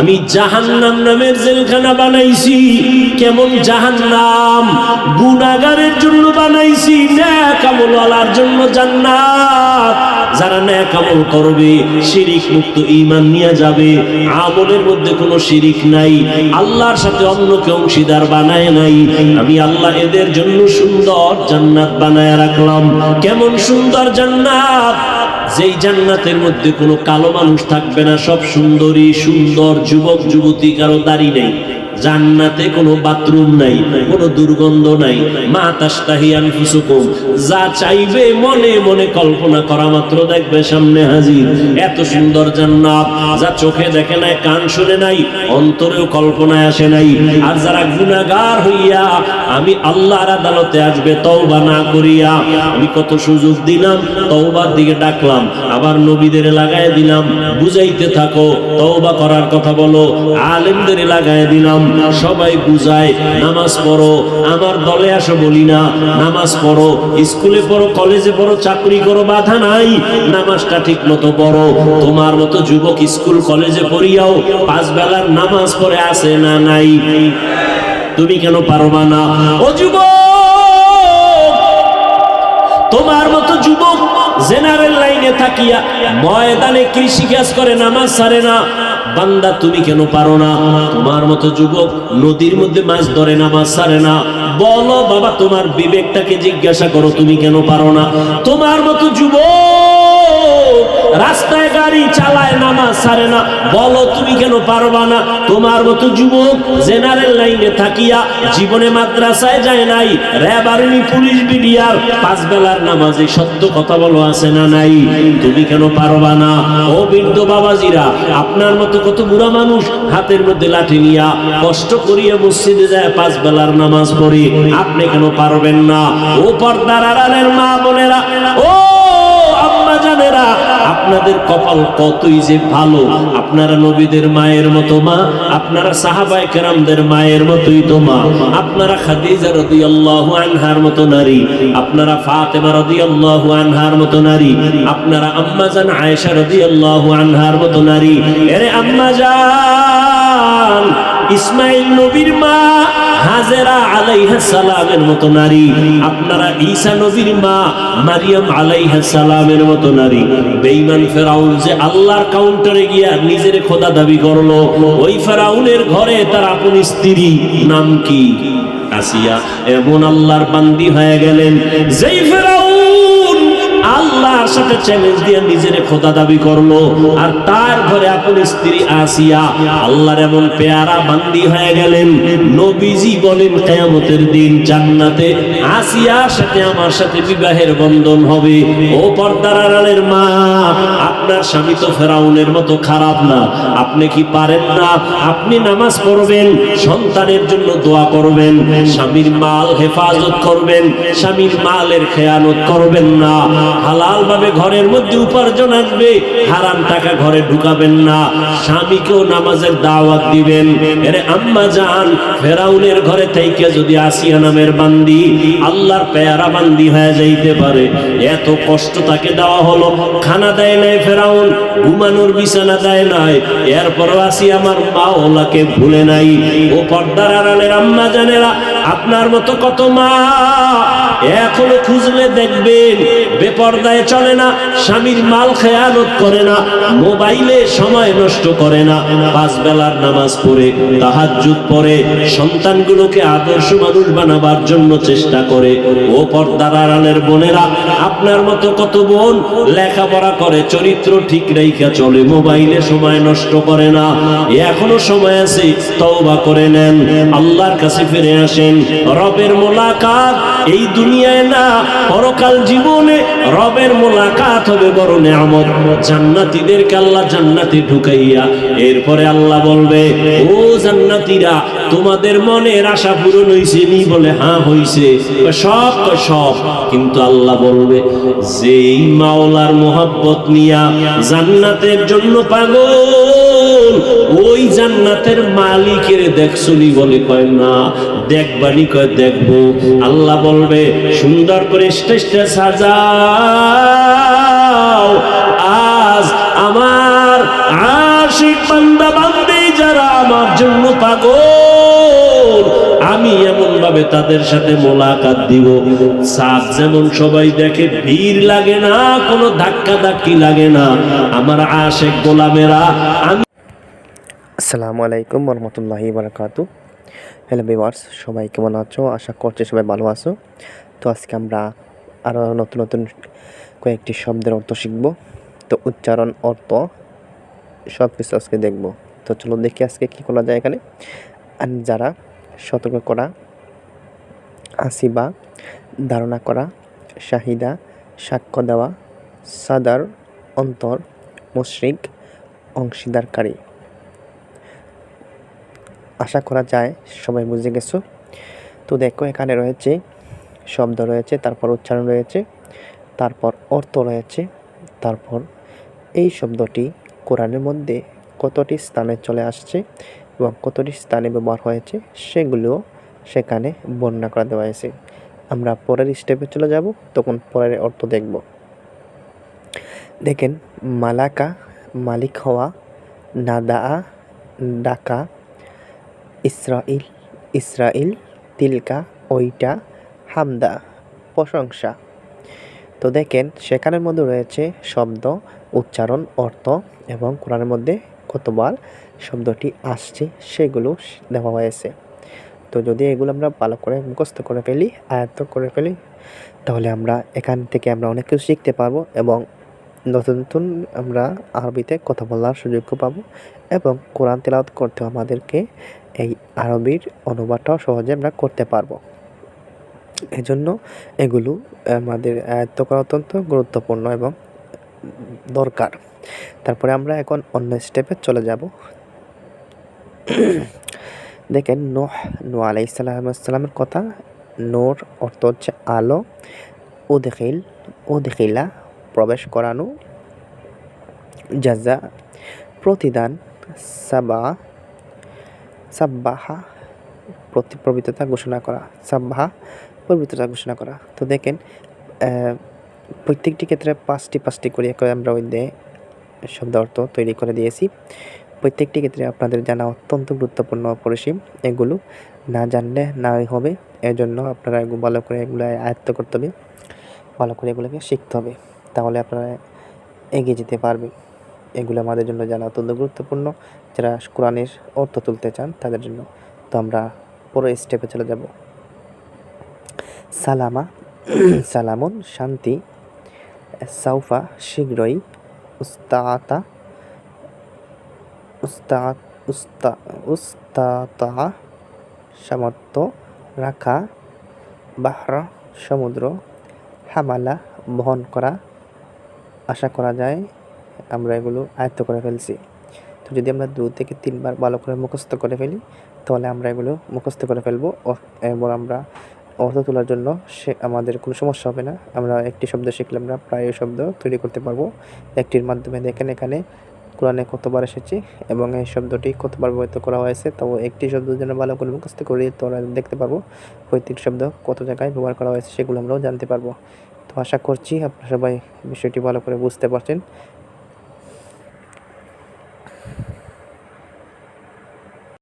আমি জাহান্নাম নামের জেলখানা বানাইছি। কেমন জাহান্নাম? গুনাগারের জন্য বানাইছি ন্যাক আমলওয়ালার জন্য জান্নাত। যারা ন্যাক আমল করবে, শিরিক মুক্ত ঈমান নিয়ে যাবে। আমলের মধ্যে কোনো শিরিক নাই। আল্লাহর সাথে অন্যকে অংশীদার বানায় নাই। আমি আল্লাহ এদের জন্য সুন্দর জান্নাত বানায় রাখলাম। কেমন সুন্দর জান্নাত? যেই জান্নাতের মধ্যে কোনো কালো মানুষ থাকবে না, সব সুন্দরী, সুন্দর যুবক, যুবতী, কারও দাড়ি নেই। জান্নাতে কোনো বাথরুম নাই, কোনো দুর্গন্ধ নাই। মা তাস্তাহি আনফুসুকুম। যা চাইবে মনে মনে কল্পনা করা মাত্র দেখবে সামনে হাজির। এত সুন্দর জান্নাত, যা চোখে দেখে নাই, কান শুনে নাই, অন্তরেও কল্পনায় আসে নাই। আর যারা গুনাহগার হইয়া আমি আল্লাহর আদালতে আসবে, তওবা না করিয়া আমি কত সুযোগ দিলাম, তওবার দিকে ডাকলাম, আবার নবীদের লাগায় দিলাম, বুঝাইতে থাকো, তওবা করার কথা বলো, আলেমদের লাগায় দিলাম, সবাই বুঝায়, নামাজ পড়ো, আমার দলে আসো বলি না, নামাজ পড়ো, স্কুলে পড়ো, কলেজে পড়ো, চাকরি করো, বাধা নাই, নামাজটা ঠিক মতো পড়ো, তোমার মতো যুবক স্কুল, কলেজে পড়িয়াও পাঁচ বেলার নামাজ পড়ে আসে না নাই? তুমি কেন পারবা না? ও যুবক, তোমার মতো যুবক জেনারেল লাইনে থাকিয়া ময়দানে কৃষি কাজ করে, নামাজ সারে না। বান্দা, তুমি কেন পারো না? তোমার মতো যুবক নদীর মধ্যে মাছ ধরে, নামাজ সারে না। বলো, বাবা, তোমার বিবেকটাকে জিজ্ঞাসা করো, তুমি কেন পারো না? তোমার মতো যুবক রাস্তায় গাড়ি চালায় নামাজ সারে না। বলো, তুমি কেন পারবা না? তোমার মতো যুবক জেনারেল লাইনে থাকিয়া জীবনে মাদ্রাসায় যায় নাই, র্যাব, আর্মি, পুলিশ, বিডিআর, পাঁচ বেলার নামাজে সত্য কথা বলো, আছে না নাই? তুমি কেন পারবা না? ও বৃদ্ধ বাবাজিরা, আপনার মতো কত বুড়া মানুষ হাতের মধ্যে লাঠি নিয়া কষ্ট করিয়া মসজিদে যায়, পাঁচ বেলার নামাজ পড়ি। আপনি কেন পারবেন না? ও পর্দার আড়ালের মা বোনেরা, ও জানেরা আপনাদের কপাল কতই যে ভালো। আপনারা নবীদের মায়ের মতো মা, আপনারা সাহাবায়ে কেরামদের মায়ের মতোই তো মা। আপনারা খাদিজা রাদিয়াল্লাহু আনহার মতো নারী, আপনারা ফাতেমা রাদিয়াল্লাহু আনহার মতো নারী, আপনারা আম্মা জান আয়েশা রাদিয়াল্লাহু আনহার মতো নারী। এরে আম্মা জান, ইসমাইল নবীর মা হাজেরা আলাইহা সালামের মতো নারী। আপনারা ঈসা নবীর মা মারিয়াম আলাইহা সালামের মতো নারী। বেঈমান ফেরাউন যে আল্লাহর কাউন্টারে গিয়া নিজের খোদা দাবি করল, ওই ফেরাউনের ঘরে তার আপন স্ত্রী নাম কি? আসিয়া, এমন আল্লাহর বান্দি হয়ে গেলেন, যেই ফেরাউন সাথে চ্যালেঞ্জ দিয়ে নিজের খোদা দাবি করল। আর তার ঘরে আপন স্ত্রী আসিয়া আল্লাহর এমন পেয়ারা বান্দি হয়ে গেলেন। নবীজি বলেন, কেয়ামতের দিন জান্নাতে আসিয়ার সাথে আমার সাথে বিবাহের বন্ধন হবে। ও পর্দার আড়ালের মা, আপনার স্বামী তো ফেরাউনের মতো খারাপ না। আপনি কি পারেন না? আপনি নামাজ পড়বেন, সন্তানের জন্য দোয়া করবেন, স্বামীর মাল হেফাজত করবেন, স্বামীর মালের খেয়ানত করবেন না। হালাল ভাবে ঘরের মধ্যে উপার্জন আসবে। হারাম টাকা ঘরে ঢুকাবেন না। স্বামীকেও নামাজের দাওয়াত দিবেন। এরে আম্মা জান ফেরাউনের ঘরে থেকে যদি আসিয়া নামের বান্দি, আল্লাহর পেয়ারা বান্দি হয়ে যাইতে পারে। এত কষ্ট তাকে দেওয়া হলো। খানা দেয় নাই ফেরাউন, ঘুমানোর বিছানা দেয় নাই। এরপরও আসি আমার মা ওলাকে ভুলে নাই। ও পর্দার আড়ালের আম্মা জানেরা আপনার মতো কত মা এখনও খুঁজলে দেখবেন, বেপর্দায় চলে না, স্বামীর মাল খেয়ালত করে না, মোবাইলে সময় নষ্ট করে না, পাঁচ বেলার নামাজ পড়ে যাহাত যুগ পরে সন্তানগুলোকে আদর্শ মানুষ বানাবার জন্য চেষ্টা করে। ও পর্দার আড়ালের বোনেরা আপনার মতো কত বোন লেখাপড়া করে, চরিত্র ঠিক রেখা চলে, মোবাইলে সময় নষ্ট করে না। এখনও সময় আছে, তওবা করে নেন। আল্লাহর কাছে ফিরে আসেন। রবের মোলাকাত এই দুনিয়ায় না, পরকাল জীবনে রবের মোলাকাত হবে বড় নেয়ামত। জান্নাতীদেরকে আল্লাহ জান্নাতে ঢুকাইয়া এরপরে আল্লাহ বলবে, ও জান্নাতীরা, তোমাদের মনের আশা পূরণ হইছে নি বলে হ্যাঁ হইছে। সব, কয়, সব। কিন্তু আল্লাহ বলবে, যেই মাওলার মোহাব্বত নিয়া জান্নাতের জন্য পাগল ওই জান্নাতের মালিকের দেখছনি বলে কয়, না, দেখবানি কয়, দেখব। আল্লাহ বলবে, সুন্দর করে স্টেজটা সাজাও। আজ আমার আশিক বান্দা বান্দি যারা পাগল, আমি এমন ভাবে তাদের সাথে মোলাকাত দিব। সাপ যেমন সবাই দেখে ভিড় লাগে না, কোনো ধাক্কা ধাক্কি লাগে না। আমার আশেক গোলামেরা, আমি আসসালামু আলাইকুম রহমতুল্লাহি বারাকাতু হ্যালো ভিউয়ার্স, সবাই কেমন আছো? আশা করছি সবাই ভালো আছো। তো আজকে আমরা আরও নতুন নতুন কয়েকটি শব্দের অর্থ শিখব। তো উচ্চারণ, অর্থ সব কিছু আজকে দেখব। তো চলো দেখি আজকে কী করা যায় এখানে। যারা সতর্ক করা, আসিবা, ধারণা করা, শাহিদা, সাক্ষ্য দেওয়া, সাদার, অন্তর, মুশরিক, অংশীদারকারী। আশা করা যায় সবাই বুঝে গেছো। তো দেখো, এখানে রয়েছে শব্দ রয়েছে, তারপর উচ্চারণ রয়েছে, তারপর অর্থ রয়েছে, তারপর এই শব্দটি কোরআনের মধ্যে কতটি স্থানে চলে আসছে এবং কতটি স্থানে ব্যবহার হয়েছে সেগুলো সেখানে বর্ণনা করা দেওয়া হয়েছে। আমরা পরের স্টেপে চলে যাব, তখন পরের অর্থ দেখব। দেখেন, মালাকা মালিক হওয়া নাদা ডাকা ইসরাইল ইসরাইল তিলকা ওইটা হামদা, প্রশংসা। তো দেখেন, সেখানের মধ্যে রয়েছে শব্দ, উচ্চারণ, অর্থ এবং কোরআনের মধ্যে কতবার শব্দটি আসছে সেগুলো দেওয়া হয়েছে। তো যদি এগুলো আমরা ভালো করে মুখস্থ করে ফেলি, আয়ত্ত করে ফেলি, তাহলে আমরা এখান থেকে আমরা অনেক কিছু শিখতে পারব এবং নতুন নতুন আমরা আরবিতে কথা বলার সুযোগও পাবো এবং কোরআন তেলাওয়াত করতেও আমাদেরকে এই আরবির অনুবাদটাও সহজে আমরা করতে পারব। এজন্য এগুলো আমাদের আয়ত্ত করা অত্যন্ত গুরুত্বপূর্ণ এবং দরকার। তারপরে আমরা এখন অন্য স্টেপে চলে যাব। দেখেন, নোহ নো আলাই সাল্লামের কথা। নোর অর্থ হচ্ছে আলো। ও দেখিল ও দেখিলা প্রবেশ করানো জাজা প্রতিদান, সাবা, সাব্বাহা, প্রতি, পবিত্রতা ঘোষণা করা, সাব্বাহা, পবিত্রতা ঘোষণা করা। তো দেখেন প্রত্যেকটি ক্ষেত্রে পাঁচটি পাঁচটি করে করে আমরা ওই শব্দ অর্থ তৈরি করে দিয়েছি। প্রত্যেকটি ক্ষেত্রে আপনাদের জানা অত্যন্ত গুরুত্বপূর্ণ অপরিসীম এগুলো না জানলে নাই হবে। এজন্য আপনারা এগুলো ভালো করে এগুলো আয়ত্ত করতে হবে। ভালো করে এগুলোকে শিখতে হবে। তাহলে আপনারা এগিয়ে যেতে পারবেন। এগুলো আমাদের জন্য জানা অত্যন্ত গুরুত্বপূর্ণ। যারা কোরআনের অর্থ তুলতে চান, তাদের জন্য তো আমরা পরের স্টেপে চলে যাব। সালামা, সালামুন, শান্তি, সাউফা, শীঘ্রই উস্তাতা উস্তাত উস্তা, উস্তাতা, সামর্থ্য রাখা, বাহরা, সমুদ্র, হামালা, বহন করা আশা করা যায়, আমরা এগুলো আয়ত্ত করে ফেলছি। তো যদি আমরা দু থেকে তিনবার ভালো করে মুখস্থ করে ফেলি, তাহলে আমরা এগুলো মুখস্থ করে ফেলব। এবং আমরা অর্থ তোলার জন্য সে, আমাদের কোনো সমস্যা হবে না। আমরা একটি শব্দ শিখলে আমরা প্রায় শব্দ তৈরি করতে পারব। একটির মাধ্যমে দেখেন এখানে কোরআনে কতবার এসেছে এবং এই শব্দটি কতবার ব্যবহৃত করা হয়েছে। তো একটি শব্দ যেন ভালো করে মুখস্থ করি তো দেখতে পারব। প্রত্যেকটি শব্দ কত জায়গায় ব্যবহার করা হয়েছে সেগুলো আমরাও জানতে পারব। তো আশা করছি আপনারা সবাই বিষয়টি ভালো করে বুঝতে পারছেন।